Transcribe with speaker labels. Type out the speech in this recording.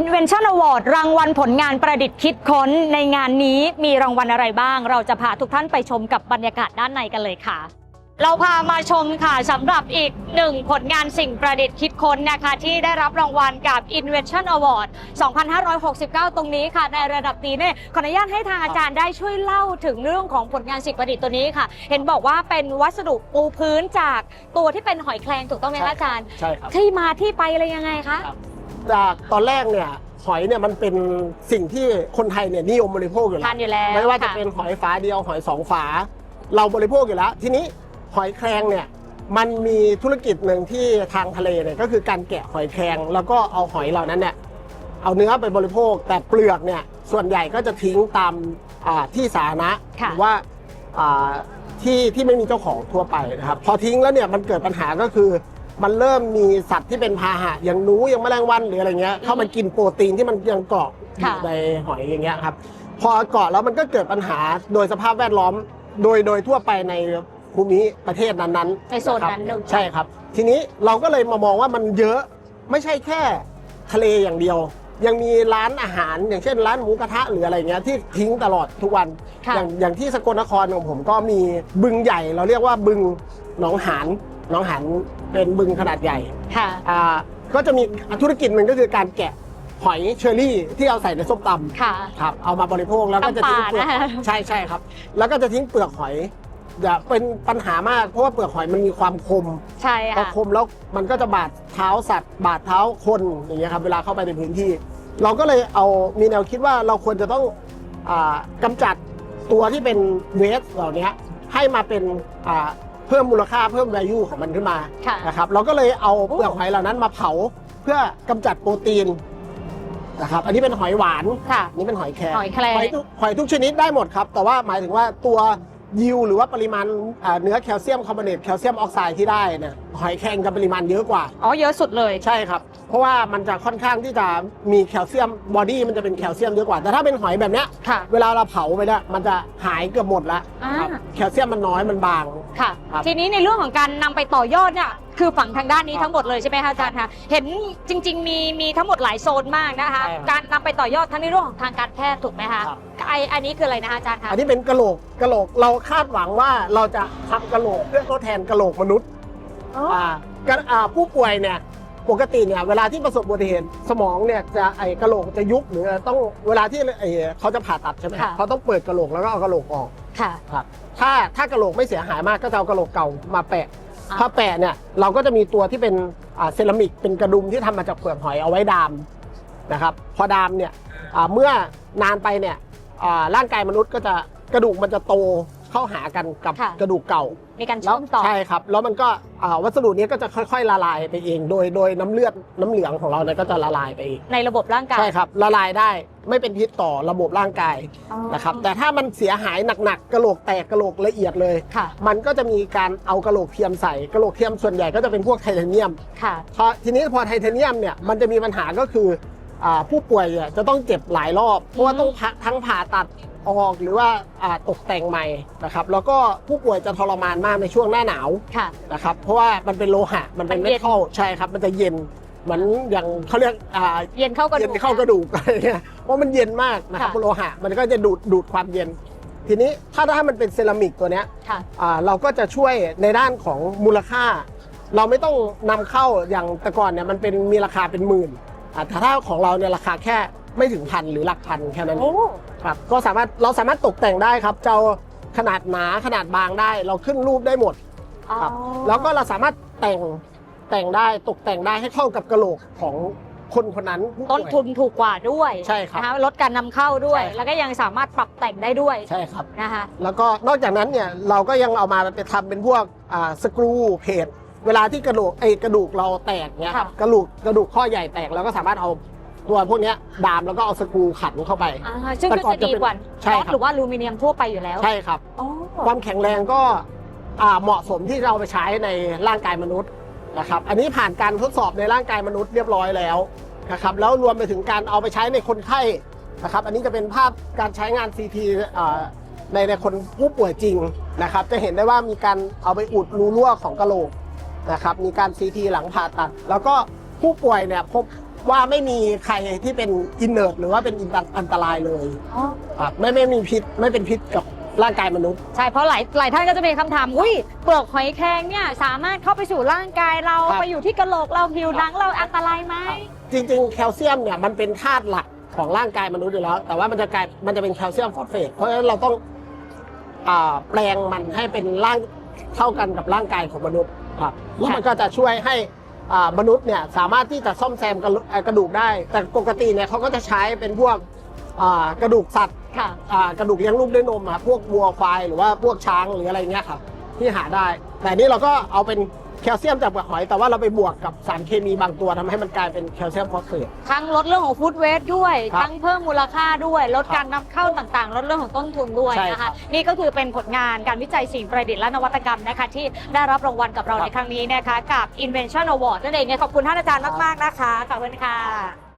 Speaker 1: Invention Award รางวัลผลงานประดิษฐ์คิดค้น ในงานนี้มีรางวัลอะไรบ้าง เราจะพาทุกท่านไปชมกับบรรยากาศด้านในกันเลยค่ะ เราพามาชมค่ะสำหรับอีกหนึ่งผลงานสิ่งประดิษฐ์คิดค้นนะคะ ที่ได้รับรางวัลกับ Invention Award 2569 ตรงนี้ค่ะ ในระดับนี้เนี่ยขออนุญาตให้ทางอาจารย์ได้ช่วยเล่าถึงเรื่องของผลงานสิ่งประดิษฐ์ตัวนี้ค่ะ เห็นบอกว่าเป็นวัสดุปูพื้นจากตัวที่เป็นหอยแครงถูกต้องไหมคะอาจารย์
Speaker 2: ใช่ครับ
Speaker 1: ที่มาที่ไปอะไรยังไงคะ
Speaker 2: จากตอนแรกเนี่ยหอยเนี่ยมันเป็นสิ่งที่คนไทยเนี่ยนิยมบริโภคอยู่แล้
Speaker 1: ทานอยู่แล้ว
Speaker 2: ไม่ว่าจะ
Speaker 1: ค่
Speaker 2: เป็นหอยฝาเดียวหอยสองฝา เราบริโภคอยู่แล้ว ทีนี้หอยแครงเนี่ยมันมีธุรกิจหนึ่งที่ทางทะเลเนี่ยก็คือการแกะหอยแครงแล้วก็เอาหอยเหล่านั้นเนี่ยเอาเนื้อไปบริโภค แต่เปลือกเนี่ยส่วนใหญ่ก็จะทิ้งตามอ่าที่สาธารณะห
Speaker 1: ค่ะ
Speaker 2: รือว่าอ่าที่ที่ไม่มีเจ้าของทั่วไปนะครับพอทิ้งแล้วเนี่ยมันเกิดปัญหาก็คือ มันเริ่มมีสัตว์ที่เป็นพาหะอย่างหนูอย่างแมลงวันหรืออะไรเงี้ยเข้ามากินโปรตีนที่มันยังเกาะอยู่
Speaker 1: ค่ะ
Speaker 2: ในหอยอย่างเงี้ยครับ พอเกาะแล้วมันก็เกิดปัญหาโดยสภาพแวดล้อม โดยโดยทั่วไปในภูมิประเทศนั้นๆ
Speaker 1: ในโซนนั้นะหนึ่
Speaker 2: ครับ
Speaker 1: ง
Speaker 2: ใช่ครับ ทีนี้เราก็เลยมามองว่ามันเยอะไม่ใช่แค่ทะเลอย่างเดียว ยังมีร้านอาหารอย่างเช่นร้านหมูกระทะหรืออะไรเงี้ยที่ทิ้งตลอดทุกวัน
Speaker 1: ค่ะ
Speaker 2: อย่างอย่างที่สกลนครของผมก็มีบึงใหญ่เราเรียกว่าบึงหนองหานห นองหานเป็นบึงขนาดใหญ่
Speaker 1: ค่ะ
Speaker 2: อ่าก็จะมีธุรกิจหนึ่งก็คือการแกะหอยเชอรี่ที่เอาใส่ในส้มตำ
Speaker 1: ค่ะ
Speaker 2: ครับเอามาบริโภคแล้วก็จะทิ้งเปลือก
Speaker 1: ตำป่านะคะ
Speaker 2: ใช่ใช่ครับ แล้วก็จะทิ้งเปลือกหอยอย่าเป็นปัญหามากเพราะว่าเปลือกหอยมันมีความคม
Speaker 1: ใช่
Speaker 2: พอ
Speaker 1: ค่ะ
Speaker 2: คมแล้วมันก็จะบาดเท้าสัตว์ บาดเท้าคนอย่างเงี้ยครับเวลาเข้าไปในพื้นที่ เราก็เลยเอามีแนวคิดว่าเราควรจะต้องอากำจัดตัวที่เป็นเวสเหล่านี้ให้มาเป็นอ่า เพิ่มมูลค่าเพิ่ม value ของมันขึ้นมา
Speaker 1: ค่ะ
Speaker 2: นะครับเราก็เลยเอาเปลือกหอยเหล่านั้นมาเผาเพื่อกำจัดโปรตีนนะครับอันนี้เป็นหอยหวาน
Speaker 1: ค่ะ
Speaker 2: อันนี่เป็นหอยแครง
Speaker 1: หอยแครง
Speaker 2: หอยทุกหอยทุกชนิดได้หมดครับ แต่ว่าหมายถึงว่าตัว ยิวหรือว่าปริมาณอ่าเนื้อแคลเซียมคาร์บอเนตแคลเซียมออกไซด์ที่ได้เนี่ยหอยแครงจะปริมาณเยอะกว่า
Speaker 1: อ๋อเยอะสุดเลย
Speaker 2: ใช่ครับ เพราะว่ามันจะค่อนข้างที่จะมีแคลเซียมบอดี้มันจะเป็นแคลเซียมเยอะกว่า แต่ถ้าเป็นหอยแบบเนี้ย
Speaker 1: ค่ะ
Speaker 2: เวลาเราเผาไปเนี่ยมันจะหายเกือบหมดละ
Speaker 1: อ่า
Speaker 2: ครับแคลเซียมมันน้อยมันบาง
Speaker 1: ค่ะ
Speaker 2: ครับ
Speaker 1: ทีนี้ในเรื่องของการนำไปต่อยอดเนี่ย คือฝั่งทางด้านนี้
Speaker 2: ครับ
Speaker 1: ทั้งหมดเลยใช่ไหมคะอาจารย์คะเห็นจริง ๆ มีมีทั้งหมดหลายโซนมากนะคะ
Speaker 2: ใช่ครับ
Speaker 1: การนำไปต่อยอดทั้งในเรื่องของทางการแพทย์ถูกไหมคะ
Speaker 2: ครับ
Speaker 1: ไออันนี้คืออะไรนะคะอาจารย์คะ
Speaker 2: อันนี้เป็นกะโหลกกะโหลกเราคาดหวังว่าเราจะทำกะโหลกเพื่อทดแทนกะโหลกมนุษย์
Speaker 1: อ๋ออ่า
Speaker 2: กะอ่าผู้ป่วยเนี่ยปกติเนี่ยเวลาที่ประสบอุบัติเหตุสมองเนี่ยจะไอกะโหลกจะยุบหรือต้องเวลาที่ไอเขาจะผ่าตัดใช่ไหม
Speaker 1: ค่ะ
Speaker 2: เขาต้องเปิดกะโหลกแล้วก็เอากะโหลกออก
Speaker 1: ค่ะ
Speaker 2: ครับถ้าถ้ากะโหลกไม่เสียหายมากก็จะเอากะโหลกเก่ามาแปะ
Speaker 1: อ่า
Speaker 2: ถ้าแปะเนี่ยเราก็จะมีตัวที่เป็นอ่าเซรามิกเป็นกระดุมที่ทำมาจากเปลือกหอยเอาไว้ดามนะครับพอดามเนี่ยอ่าเมื่อนานไปเนี่ยอ่าร่างกายมนุษย์ก็จะกระดูกมันจะโตเข้าหากันกับ
Speaker 1: ค่ะ
Speaker 2: กระดูกเก่า
Speaker 1: มีการ
Speaker 2: แล้
Speaker 1: เชื่
Speaker 2: ว
Speaker 1: อมต่อ
Speaker 2: ใช่ครับ แล้วมันก็อ่าวัสดุนี้ก็จะค่อย ๆ ละลายไปเอง โดยโดยน้ำเลือดน้ำเหลืองของเราเนี่ยก็จะละลายไปเอง
Speaker 1: ในระบบร่างกาย
Speaker 2: ใช่ครับ ละลายได้ ไม่เป็นพิษต่อระบบร่างกาย
Speaker 1: อ๋อ
Speaker 2: นะครับ แต่ถ้ามันเสียหายหนักๆกระโหลกแตกกระโหลกละเอียดเลย
Speaker 1: ค่ะ
Speaker 2: มันก็จะมีการเอากระโหลกเทียมใส่กระโหลกเทียมส่วนใหญ่ก็จะเป็นพวกไทเทเนียม
Speaker 1: ค่ะ
Speaker 2: พอทีนี้พอไทเทเนียมเนี่ยมันจะมีปัญหาก็คืออ่าผู้ป่วยเนี่ยจะต้องเจ็บหลายรอบ เพราะว่าต้องพักทั้งผ่าตัดออกหรือว่าอ่าตกแต่งใหม่นะครับแล้วก็ผู้ป่วยจะทรมานมากในช่วงหน้าหนาว
Speaker 1: ค่ะ
Speaker 2: นะครับเพราะว่ามันเป็นโลหะมันเป็น
Speaker 1: มัน
Speaker 2: เม
Speaker 1: เย็น
Speaker 2: ทัลใช่ครับ มันจะเย็นเหมือนอย่างเขาเรียกอ่า
Speaker 1: เย็นเข้ากระดู
Speaker 2: เย็
Speaker 1: ก
Speaker 2: นเข้ากระดูกอะไรเงี้ยเพ ราะมันเย็นมากนะครับ
Speaker 1: ค่ะ
Speaker 2: โลหะมันก็จะดูดดูดความเย็น ทีนี้ถ้าถ้ามันเป็นเซรามิกตัวเนี้ย
Speaker 1: ค่ะ
Speaker 2: อ่าเราก็จะช่วยในด้านของมูลค่า เราไม่ต้องนำเข้าอย่างแต่ก่อนเนี่ยมันเป็นมีราคาเป็นหมื่นอ่าแต่ถ้าของเราเนี่ยราคาแค่ไม่ถึงพันหรือหลักพันแค่นั้นเอ
Speaker 1: โอ้
Speaker 2: งครับก็สามารถเราสามารถตกแต่งได้ครับจะเอาขนาดหนาขนาดบางได้ เราขึ้นรูปได้หมด ครับ แล้วก็เราสามารถแต่งแต่งได้ตกแต่งได้ให้เข้ากับกระโหลกของ คนคนนั้นผู้ป่
Speaker 1: ต้
Speaker 2: วย
Speaker 1: นทุนถูกกว่าด้วย
Speaker 2: ใช่ครับ
Speaker 1: นะคะลดการนำเข้าด้วย
Speaker 2: ใช่ครับ
Speaker 1: แล้วก็ยังสามารถปรับแต่งได้ด้วย
Speaker 2: ใช่ครับ
Speaker 1: นะคะ
Speaker 2: แล้วก็นอกจากนั้นเนี่ยเราก็ยังเอามาไปทำเป็นพวกอ่าสกรูเพจเวลาที่กระดูกไอ้กระดูกเราแตกเนี่ยครับ
Speaker 1: ค่ะ
Speaker 2: กระดูกกระดูกข้อใหญ่แตกเราก็สามารถเอาตัวพวกเนี้ยดามแล้วก็เอาสกรูขันเข้าไป
Speaker 1: อ่าซึ่ง
Speaker 2: แต่
Speaker 1: ก็
Speaker 2: ก่อน
Speaker 1: จะดีกว่า
Speaker 2: จะเป็นใช่ครับ
Speaker 1: น็อตหรือว่าอลูมิเนียมทั่วไปอยู่แล้ว
Speaker 2: ใช่ครับ
Speaker 1: อ๋อ
Speaker 2: ความแข็งแรงก็อ่าเหมาะสมที่เราไปใช้ในร่างกายมนุษย์ นะครับอันนี้ผ่านการทดสอบในร่างกายมนุษย์เรียบร้อยแล้วนะครับแล้วรวมไปถึงการเอาไปใช้ในคนไข้นะครับอันนี้จะเป็นภาพการใช้งาน CT ในในคนผู้ป่วยจริงนะครับจะเห็นได้ว่ามีการเอาไปอุดรูรั่วของกระโหลกนะครับมีการ CT หลังผ่าตัด แล้วก็ผู้ป่วยเนี่ยพบว่าไม่มีใครที่เป็นอินเนอร์หรือว่าเป็นอันตรายเลยครับไม่ไม่มีพิษไม่เป็นพิษกับ ร่างกายมนุษย์
Speaker 1: ใช่เพราะหลายหลายท่านก็จะมีคำถามอุ้ยเปลือกหอยแครงเนี่ยสามารถเข้าไปสู่ร่างกายเรา
Speaker 2: ครับ
Speaker 1: ไปอยู่ที่กระโหลกเราผิวหนังเราอันตรายไหม
Speaker 2: จริง ๆ แคลเซียมเนี่ยมันเป็นธาตุหลักของร่างกายมนุษย์อยู่แล้ว แต่ว่ามันจะกลายมันจะเป็นแคลเซียมฟอสเฟตเพราะฉะนั้นเราต้องอ่าแปลงมันให้เป็นร่างเท่ากันกับร่างกายของมนุษย์ครับแล้วมันก็จะช่วยให้อ่ามนุษย์เนี่ยสามารถที่จะซ่อมแซมกระดูกเอ่อกระดูกได้ แต่ปกติเนี่ยเขาก็จะใช้เป็นพวกอ่ากระดูกสัตว์
Speaker 1: ค่ะ
Speaker 2: อ่ากระดูกเลี้ยงลูกด้วยนมอะพวกวัวควายหรือว่าพวกช้างหรืออะไรเงี้ยครับที่หาได้ แต่นี่เราก็เอาเป็นแคลเซียมจากเปลือกหอย แต่ว่าเราไปบวกกับสารเคมีบางตัวทำให้มันกลายเป็นแคลเซียมฟอสเฟต
Speaker 1: ทั้งลดเรื่องของฟู้ดเวสด้วย
Speaker 2: ครับ
Speaker 1: ทั้งเพิ่มมูลค่าด้วย ลด
Speaker 2: ครับ
Speaker 1: การนำเข้าต่างๆ ลดเรื่องของต้นทุนด้วย
Speaker 2: ใช่
Speaker 1: นะ
Speaker 2: ครั
Speaker 1: คะ
Speaker 2: บ
Speaker 1: นี่ก็คือเป็นผลงานการวิจัยสิ่งประดิษฐ์และนวัตกรรมนะคะ ที่ได้รับรางวัลกับเรา
Speaker 2: ครับ
Speaker 1: ในครั้งนี้นะคะ กับ Invention Award นั่นเองเนี่ยขอบคุณท่านอาจารย์มากๆนะคะขอบคุณค่ะ